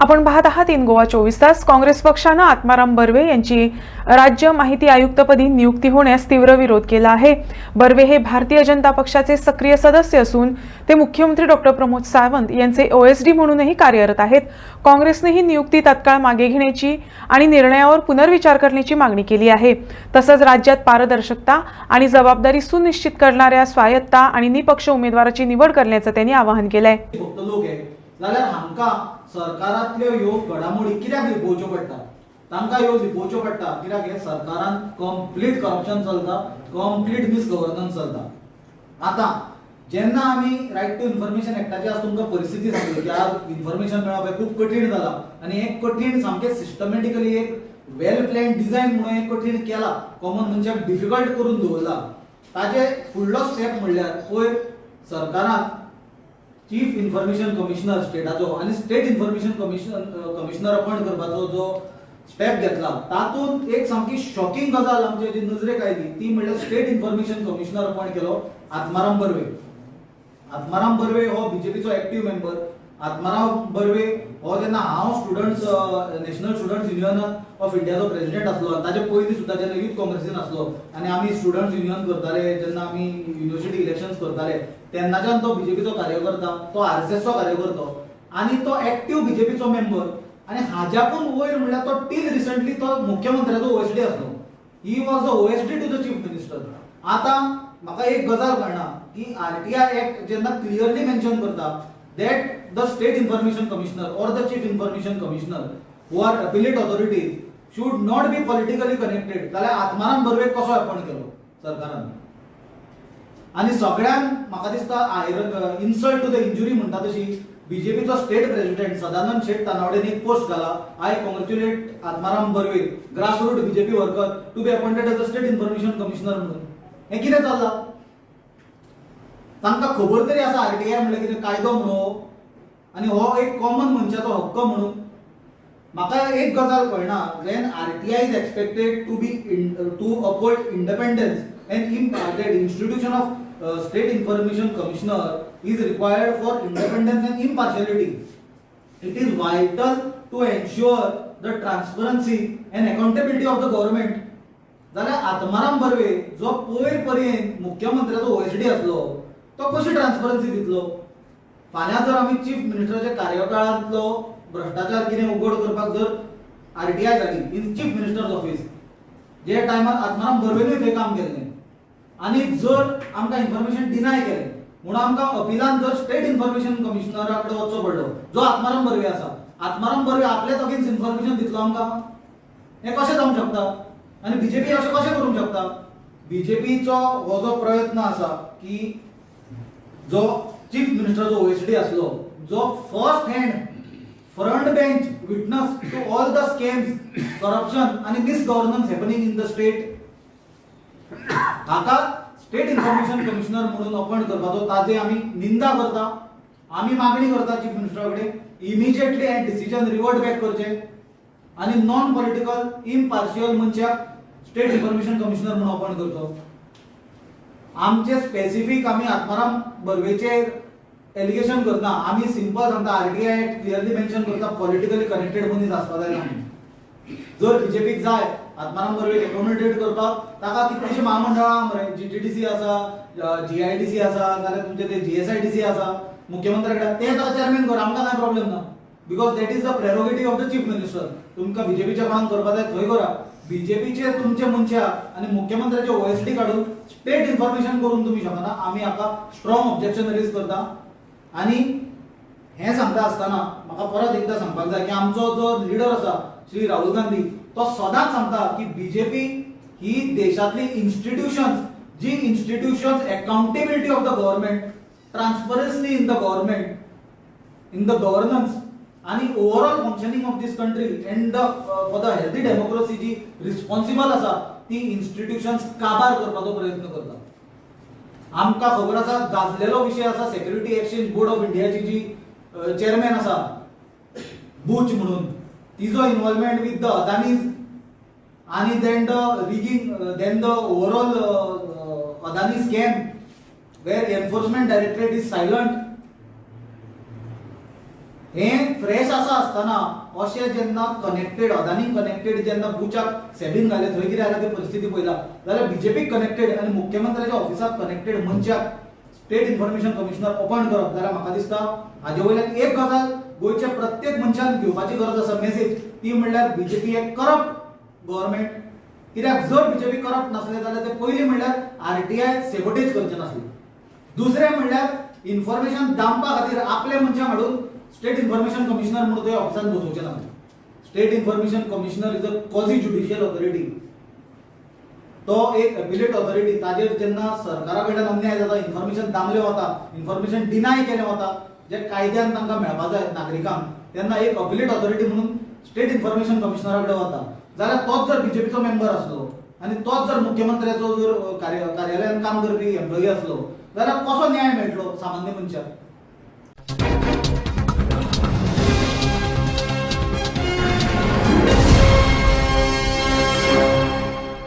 आपण पाहत आहात इन गोवा चोवीस तास. काँग्रेस पक्षानं आत्माराम बर्वे यांची राज्य माहिती आयुक्तपदी नियुक्ती होण्यास तीव्र विरोध केला आहे. बर्वे हे भारतीय जनता पक्षाचे सक्रिय सदस्य असून ते मुख्यमंत्री डॉक्टर प्रमोद सावंत यांचे ओएसडी म्हणूनही कार्यरत आहेत. काँग्रेसने ही नियुक्ती तत्काळ मागे घेण्याची आणि निर्णयावर पुनर्विचार करण्याची मागणी केली आहे. तसंच राज्यात पारदर्शकता आणि जबाबदारी सुनिश्चित करणाऱ्या स्वायत्ता आणि निपक्ष उमेदवाराची निवड करण्याचं त्यांनी आवाहन केलंय. आहे जाल्यार हांकां सरकारांतल्यो ह्यो घडामोडी कित्याक लिपोवच्यो पडटा? तांकां ह्यो लिपोवच्यो पडटा. कित्याक? हे सरकारान कंप्लीट करप्शन चलता कंप्लीट मिसगव्हर्नन्स चलता. आतां जेन्ना आमी रायट टू इन्फॉर्मेशन एक्टाची आज तुमकां परिस्थिती सांगली की आज इन्फॉर्मेशन मेळप हें खूब कठीण जालां आनी हें कठीण सामकें सिस्टमॅटिकली एक वेल प्लॅन डिझायन म्हणून हें कठीण केलां. कॉमन मनशाक डिफिकल्ट करून दवरला ताजे फुडलो स्टेप म्हणल्यार पयर सरकारान चीफ इन्फॉर्मेशन कमिशनर स्टेटाचो आनी state information commission commissioner appoint करपाचो जो स्टेप घेतला तातूंत एक सामकी शॉकिंग गजाल आमच्या जी नजरेक आयली ती म्हणल्यार स्टेट इन्फॉर्मेशन कमिशनर अपॉइंट केलो आत्माराम बर्वे. आत्माराम बर्वे हो बीजेपीचो एक्टिव्ह मेंबर आत्मराव बर्वे हो जेन्ना हांव students national students union of इंडियाचो प्रेसिडेंट आसलो ताचे पयलीं सुद्दां जेन्ना यूथ काँग्रेसीन आसलो आनी आमी स्टुडंट्स युनियन करताले जेन्ना आमी युनिवर्सिटी इलेक्शन्स करताले तेन्नाच्यान तो बीजेपीचो कार्यकर्ता तो आर एस एसचो कार्यकर्तो आनी तो एक्टीव बीजेपीचो मेंबर आनी हाज्याकून वयर म्हणल्यार तो टील रिसंटली तो मुख्यमंत्र्याचो ओएसडी आसलो he was the OSD to the chief minister आतां म्हाका एक गजाल कळना की आर टी आय एक्ट जेन्ना क्लियरली मेन्शन करता that the state information commissioner or the chief information commissioner who are appellate authorities should not be politically connected जाल्यार आत्माराम बर्वे कसो अपॉइंट केलो? सरकारान. आनी सगळ्यांक म्हाका दिसता इन्सल्ट टू द इंजुरी म्हणटा तशी बीजेपीचो स्टेट प्रेसिडेंट सदानंद शेठ तानावडेन एक पोस्ट घाला I congratulate Atmaram Barve grassroot BJP worker to be appointed as a state information commissioner म्हणून. हें कितें चल्लां? तांकां खबर तरी आसा आरटीआय म्हणल्यार कितें कायदो म्हणून आनी हो एक कॉमन मनशाचो हक्क म्हणून. म्हाका एक गजाल कळना when I is expected to be to uphold independence an in institution of state information commissioner is required for independence and impartiality it is vital to ensure the transparency and accountability of the government जाल्यार आत्माराम बर्वे जो पयर पर्यंत मुख्यमंत्र्याचो OSD आसलो तो कशी transparency दितलो? फाल्यां जर आमी चीफ मिनिस्टराच्या कार्यकाळांतलो भ्रश्टाचार कितें उघड करपाक जर आर टी आय जाली इन चीफ मिनिस्टर्स ऑफिस जे टायमार आत्माराम बर्वेनूय थंय काम केल्लें. आनी जर आमकां इन्फॉर्मेशन डिनाय केलें म्हणून आमकां अपिलान जर स्टेट इन्फॉर्मेशन कमिशनरा कडेन वचचो पडलो जो आत्माराम बर्वे आसा आत्माराम बर्वे आपले अगेन्स्ट इन्फॉर्मेशन दितलो आमकां? हें कशें जावंक शकता? आनी बीजेपी अशें कशें करूंक शकता? बीजेपीचो हो जो प्रयत्न आसा की जो चीफ मिनिस्टराचो ओएसडी आसलो जो first hand front bench witness to all the scams corruption आनी misgovernance happening in the state हाका स्टेट इन्फॉर्मेशन कमिशनर म्हणून अपॉइंट करपाचो ताजे आमी निंदा करता आमी मागणी करता चीफ मिनिस्टरा कडेन इमिजिएटली हे डिसिजन रिवर्ट बॅक करचे. आनी नॉन पॉलिटिकल इम्पार्शियल मनशाक स्टेट इन्फॉर्मेशन कमिशनर म्हणून अपॉइंट करचो आमचे स्पेसिफीक आमी आत्माराम बर्वेचेर एलिगेशन करता आमी सिंपल सांगता आरटीआय क्लियरली मेन्शन करता पॉलिटिकली कनेक्टेड मनीस आसपा जाय जर बीजेपीक जाय आत्माराम बर्वेक एकोमोडेट करपाक ताका कितलीशी महामंडळां मरे जी जी टी सी आसा जी आय टी सी आसा जाल्यार तुमचे ते G S I T C आसा मुख्यमंत्र्या कडेन ते ताका चेअरमॅन कर आमकां कांय प्रॉब्लेम ना. Because that is the prerogative of the chief minister तुमकां बीजेपीच्या कोणाक करपा जाय थंय करा. बीजेपीचे तुमचे मनशा आनी मुख्यमंत्र्याचे ओएसडी काडून स्टेट इन्फॉर्मेशन करून तुमी शकना आमी हाका स्ट्रॉंग ऑब्जेक्शन रेज करता. आनी हें सांगता आसतना म्हाका परत एकदां सांगपाक जाय की आमचो जो लिडर आसा श्री राहुल गांधी तो सदांच सांगता की बीजेपी ही देशातली institutions G institutions accountability of the government transparency in the government in the governance आणि overall functioning of this country and the for the healthy democracy G responsible आसा ती इन्स्टिट्यूशन्स काबार करपाचो प्रयत्न करतात. आमकां खबर आसा गाजलेलो विशय आसा सेक्युरिटी एक्सचेंज बोर्ड ऑफ इंडियाची जी चेअरमॅन आसा बूच म्हणून तिजो इन्वॉल्वमेंट विथ द अदानीज आणि then the rigging then the overall Adani scam where enforcement directorate is silent हें फ्रेश आसा आसतना अशें जेन्ना कनेक्टेड अदानी कनेक्टेड जेन्ना बुचाक सेबीन घाले थंय कितें जाल्या ती परिस्थिती पळयला जाल्यार बीजेपीक कनेक्टेड आनी मुख्यमंत्र्याच्या ऑफिसाक कनेक्टेड मनशाक स्टेट इन्फॉर्मेशन कमिशनर अपॉइंट करप जाल्यार म्हाका दिसता. हाजे वयल्यान एक गजाल गोंयच्या प्रत्येक मनशान घेवपाची गरज आसा मेसेज ती म्हणल्यार बीजेपी एक करप्ट गव्हर्मेंट कित्याक? जर बीजेपी करप्ट नासले जाल्यार ते पयलीं म्हणल्यार आरटीआय सेबोटेज करचे नासले. दुसरें म्हणल्यार इन्फॉर्मेशन दामपा खातीर आपले मनशां हाडून स्टेट इन्फॉर्मेशन कमिशनर म्हणून थंय ऑफिसान बसोवचे ना state information commissioner is a quasi judicial authority तो एक एपिलेट ऑथॉरिटी ताजेर जेन्ना सरकारा कडल्यान अन्याय जाता इन्फॉर्मेशन दामले वता इन्फॉर्मेशन डिनाय केलें वता जे कायद्यान तांकां मेळपा जाय नागरिकांक तेन्ना एक अपिलेट ऑथॉरिटी म्हणून स्टेट इन्फॉर्मेशन कमिशनरा कडेन वता जाल्यार तोच जर बीजेपीचो मेंबर आसलो आनी तोच जर मुख्यमंत्र्याचो जर कार्य कार्यालयान काम करपी एम्प्लॉई आसलो जाल्यार कसो न्याय मेळटलो सामान्य मनशाक?